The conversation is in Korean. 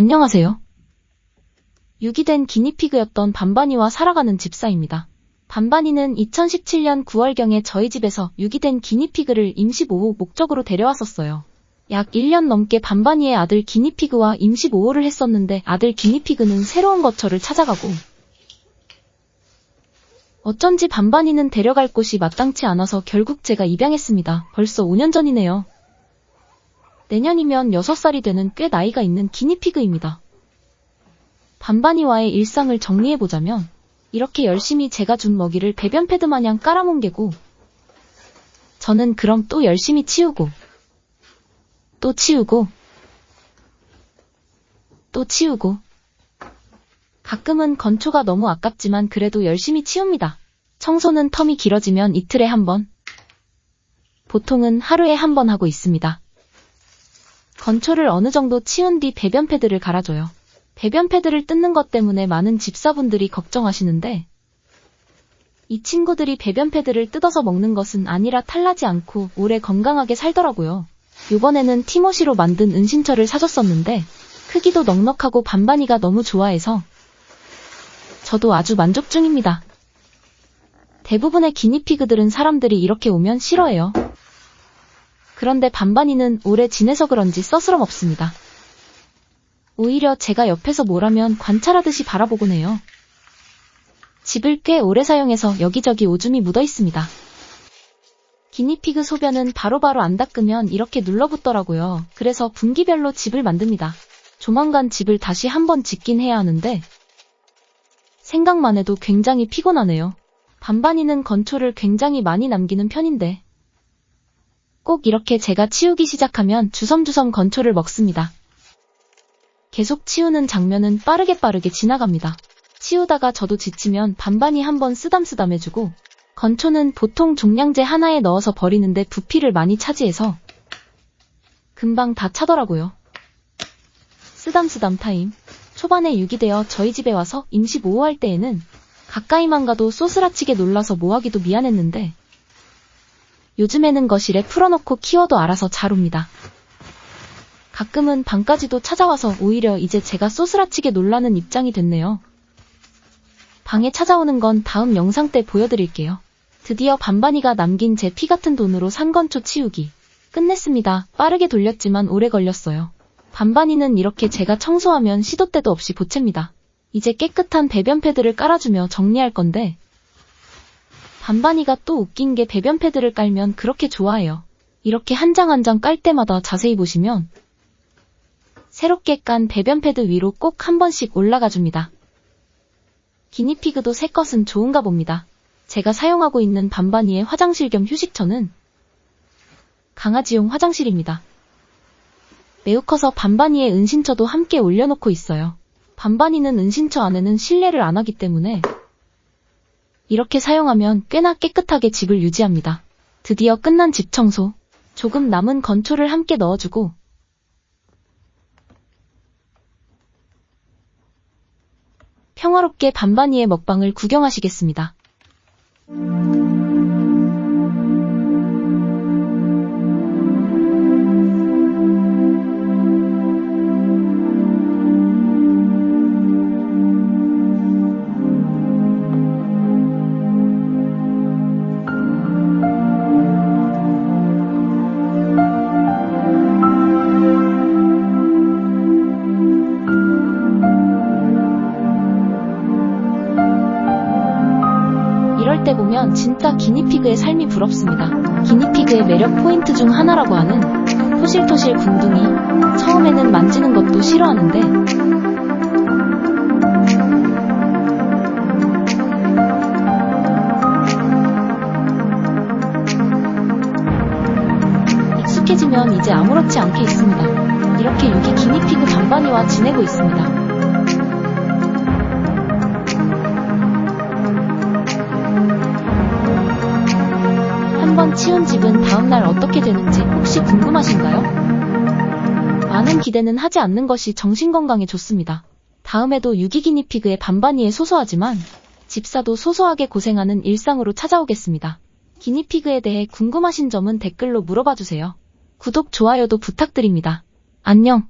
안녕하세요. 유기된 기니피그였던 반반이와 살아가는 집사입니다. 반반이는 2017년 9월경에 저희 집에서 유기된 기니피그를 임시 보호 목적으로 데려왔었어요. 약 1년 넘게 반반이의 아들 기니피그와 임시 보호를 했었는데 아들 기니피그는 새로운 거처를 찾아가고 어쩐지 반반이는 데려갈 곳이 마땅치 않아서 결국 제가 입양했습니다. 벌써 5년 전이네요. 내년이면 6살이 되는 꽤 나이가 있는 기니피그입니다. 반반이와의 일상을 정리해보자면 이렇게 열심히 제가 준 먹이를 배변 패드 마냥 깔아뭉개고 저는 그럼 또 열심히 치우고 또 치우고 또 치우고 가끔은 건초가 너무 아깝지만 그래도 열심히 치웁니다. 청소는 텀이 길어지면 이틀에 한 번, 보통은 하루에 한 번 하고 있습니다. 건초를 어느 정도 치운 뒤 배변 패드를 갈아줘요. 배변 패드를 뜯는 것 때문에 많은 집사분들이 걱정하시는데 이 친구들이 배변 패드를 뜯어서 먹는 것은 아니라 탈나지 않고 오래 건강하게 살더라고요. 이번에는 티모시로 만든 은신처를 사줬었는데 크기도 넉넉하고 반반이가 너무 좋아해서 저도 아주 만족 중입니다. 대부분의 기니피그들은 사람들이 이렇게 오면 싫어해요. 그런데 반반이는 오래 지내서 그런지 써스럼 없습니다. 오히려 제가 옆에서 뭘 하면 관찰하듯이 바라보곤 해요. 집을 꽤 오래 사용해서 여기저기 오줌이 묻어 있습니다. 기니피그 소변은 바로바로 안 닦으면 이렇게 눌러붙더라고요. 그래서 분기별로 집을 만듭니다. 조만간 집을 다시 한번 짓긴 해야 하는데 생각만 해도 굉장히 피곤하네요. 반반이는 건초를 굉장히 많이 남기는 편인데 꼭 이렇게 제가 치우기 시작하면 주섬주섬 건초를 먹습니다. 계속 치우는 장면은 빠르게 빠르게 지나갑니다. 치우다가 저도 지치면 반반이 한번 쓰담쓰담 해주고 건초는 보통 종량제 하나에 넣어서 버리는데 부피를 많이 차지해서 금방 다 차더라고요. 쓰담쓰담 타임. 초반에 유기되어 저희 집에 와서 임시 보호할 때에는 가까이만 가도 쏘스라치게 놀라서 뭐하기도 미안했는데 요즘에는 거실에 풀어놓고 키워도 알아서 잘 옵니다. 가끔은 방까지도 찾아와서 오히려 이제 제가 쏘스라치게 놀라는 입장이 됐네요. 방에 찾아오는 건 다음 영상 때 보여드릴게요. 드디어 반반이가 남긴 제 피 같은 돈으로 산 건초 치우기. 끝냈습니다. 빠르게 돌렸지만 오래 걸렸어요. 반반이는 이렇게 제가 청소하면 시도 때도 없이 보챕니다. 이제 깨끗한 배변 패드를 깔아주며 정리할 건데 반반이가 또 웃긴 게 배변 패드를 깔면 그렇게 좋아해요. 이렇게 한 장 한 장 깔 때마다 자세히 보시면 새롭게 깐 배변 패드 위로 꼭 한 번씩 올라가 줍니다. 기니피그도 새 것은 좋은가 봅니다. 제가 사용하고 있는 반반이의 화장실 겸 휴식처는 강아지용 화장실입니다. 매우 커서 반반이의 은신처도 함께 올려놓고 있어요. 반반이는 은신처 안에는 실내를 안 하기 때문에 이렇게 사용하면 꽤나 깨끗하게 집을 유지합니다. 드디어 끝난 집 청소. 조금 남은 건초를 함께 넣어주고 평화롭게 반반이의 먹방을 구경하시겠습니다. 이럴 때 보면 진짜 기니피그의 삶이 부럽습니다. 기니피그의 매력 포인트 중 하나라고 하는 토실토실 궁둥이. 처음에는 만지는 것도 싫어하는데 익숙해지면 이제 아무렇지 않게 있습니다. 이렇게 유기 기니피그 반반이와 지내고 있습니다. 집은 다음날 어떻게 되는지 혹시 궁금하신가요? 많은 기대는 하지 않는 것이 정신건강에 좋습니다. 다음에도 유기기니 피그의 반반이에 소소하지만 집사도 소소하게 고생하는 일상으로 찾아오겠습니다. 기니피그에 대해 궁금하신 점은 댓글로 물어봐 주세요. 구독, 좋아요도 부탁드립니다. 안녕.